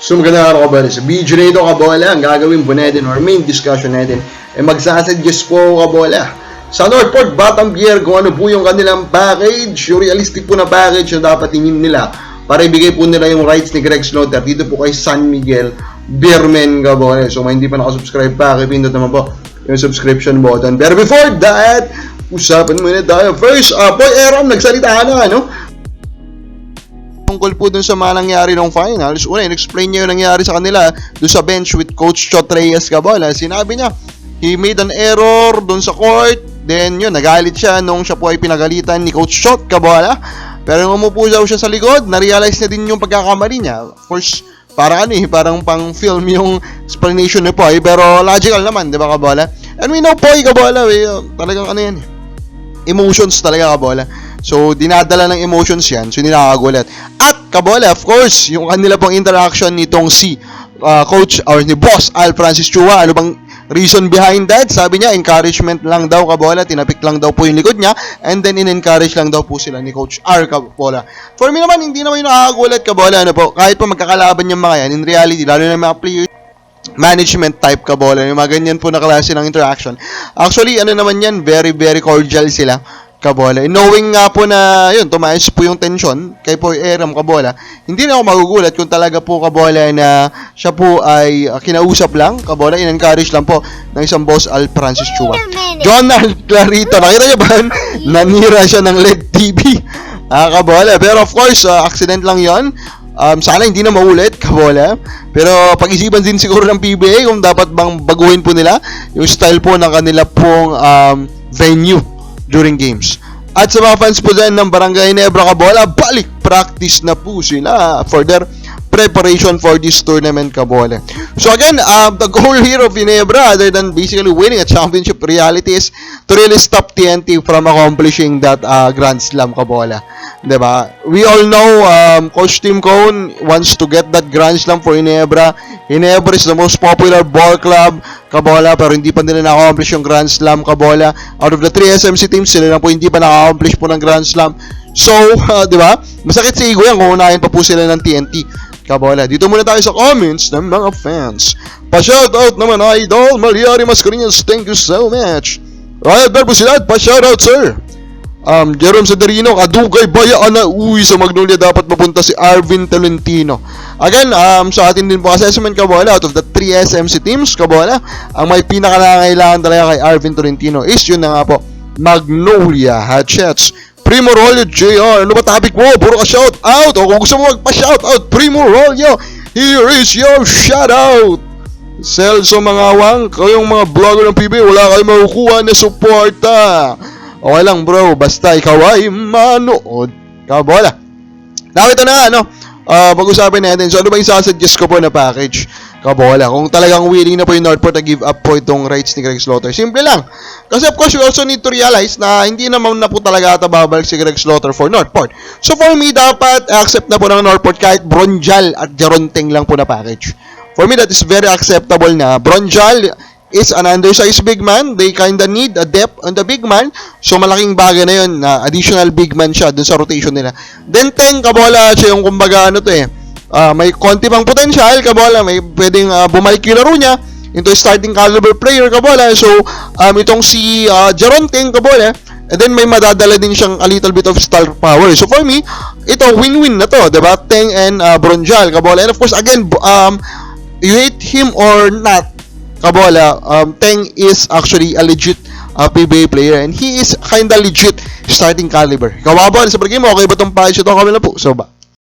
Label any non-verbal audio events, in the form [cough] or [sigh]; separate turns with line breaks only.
So magandang araw kabola. Sa video na ito kabola, ang gagawin po natin or main discussion natin ay magsasuggest po kabola. Sa Northport Batang Beer kung ano po yung kanilang package, yung realistic po na package na dapat tingin nila para ibigay po nila yung rights ni Greg Slaughter dito po kay San Miguel Beerman kabola. So may hindi pa nakasubscribe pa, pindot naman po yung subscription button. Pero before that, usapan muna tayo. First, uh, Boy Aram, nagsalita na, ano? Tungkol po dun sa mga nangyari ng finals. Una, in-explain niya yung nangyari sa kanila dun sa bench with Coach Chot Reyes Gabola. Sinabi niya, he made an error dun sa court. Then yun, nagalit siya nung siya po ay pinagalitan ni Coach Chot Gabola. Pero nung umupo daw siya sa likod, na-realize niya din yung pagkakamali niya. Of course, parang ano eh, parang pang film yung explanation ni Poy. Pero logical naman, di ba Kabola? And we know Poy Kabola, eh, talagang ano yan eh emotions talaga kabola. So, dinadala ng emotions yan. So, hindi nakakagulat. At, kabola, of course, yung kanila pong interaction nitong si uh, coach or ni boss Al Francis Chua. Ano bang reason behind that? Sabi niya, encouragement lang daw kabola. Tinapik lang daw po yung likod niya. And then, in-encourage lang daw po sila ni Coach R kabola. For me naman, hindi naman yung nakakagulat kabola. Ano po, kahit pa magkakalaban yung mga yan, in reality, lalo na yung mga players management type ka bola, yung mga ganyan po na klase ng interaction. Actually, ano naman yan, very, very cordial sila kabola. Knowing nga po na, yun, tumaas po yung tension kay po Eram kabola, hindi na ako magugulat kung talaga po kabola na siya po ay uh, kinausap lang, kabola, in-encourage lang po ng isang boss Al Francis Chua. Jonal Clarito, nakita niyo ba? [laughs] Nanira siya ng LED TV. Ah, kabola. Pero of course, uh, accident lang yon Um, sana hindi na maulit, [laughs] kabola. Pero pag-isipan din siguro ng PBA kung dapat bang baguhin po nila yung style po ng kanila pong um, venue during games. At sa mga fans po dyan ng Barangay Nebra Kabola, balik practice na po sila for their preparation for this tournament Kabola. So again, um, the goal here of Ginebra, other than basically winning a championship reality is to really stop TNT from accomplishing that uh, Grand Slam Kabola. 'Di ba? We all know um, Coach Tim Cone wants to get that Grand Slam for Ginebra. Ginebra is the most popular ball club Kabola pero hindi pa nila na-accomplish yung Grand Slam Kabola. Out of the three SMC teams, sila lang po hindi pa na-accomplish po ng Grand Slam. So, uh, [laughs] 'di ba? Masakit sa ego yan kung unahin pa po sila ng TNT. Kabola. Dito muna tayo sa comments ng mga fans. Pa-shoutout naman, Idol Maliari Mascarinhas. Thank you so much. Riot Barbusilad, pa-shoutout, sir. Um, Jerome Sadarino, Kadugay Bayaan na uwi sa Magnolia dapat mapunta si Arvin Tolentino. Again, um, sa atin din po assessment Kabola, out of the 3 SMC teams, Kabola, ang may pinakanangailangan talaga kay Arvin Tolentino is yun na nga po, Magnolia Hatchets. Primo Rollo JR, ano ba topic mo? Puro ka shout out. O kung gusto mo magpa-shout out, Primo Rollo, here is your shout out. Celso Mangawang, kayong mga vlogger ng PBA, wala kayong makukuha na suporta. Okay lang bro, basta ikaw ay manood. Kabola. Now ito na nga, no? Uh, pag-usapan natin, so ano ba yung sasuggest ko po na package? Kabola. Kung talagang willing na po yung Northport na give up po itong rights ni Greg Slaughter. Simple lang. Kasi of course, we also need to realize na hindi naman na po talaga ata babalik si Greg Slaughter for Northport. So for me, dapat accept na po ng Northport kahit Bronjal at Jaronteng lang po na package. For me, that is very acceptable na. Bronjal is an undersized big man. They kinda need a depth on the big man. So, malaking bagay na yun na additional big man siya dun sa rotation nila. Then, Teng, kabola siya yung kumbaga ano to eh. Uh, may konti pang potential, kabola. May pwedeng uh, bumalik yung laro niya into starting caliber player, kabola. So, um, itong si uh, Jaron Teng, kabola. And then, may madadala din siyang a little bit of star power. So, for me, ito, win-win na to. Diba? Teng and uh, Bronjal, kabola. And of course, again, um, you hate him or not, Kabola, um, Teng is actually a legit uh, PBA player and he is kinda legit starting caliber. Kawabon sa game, okay ba itong package ito? Kami na po. So ba?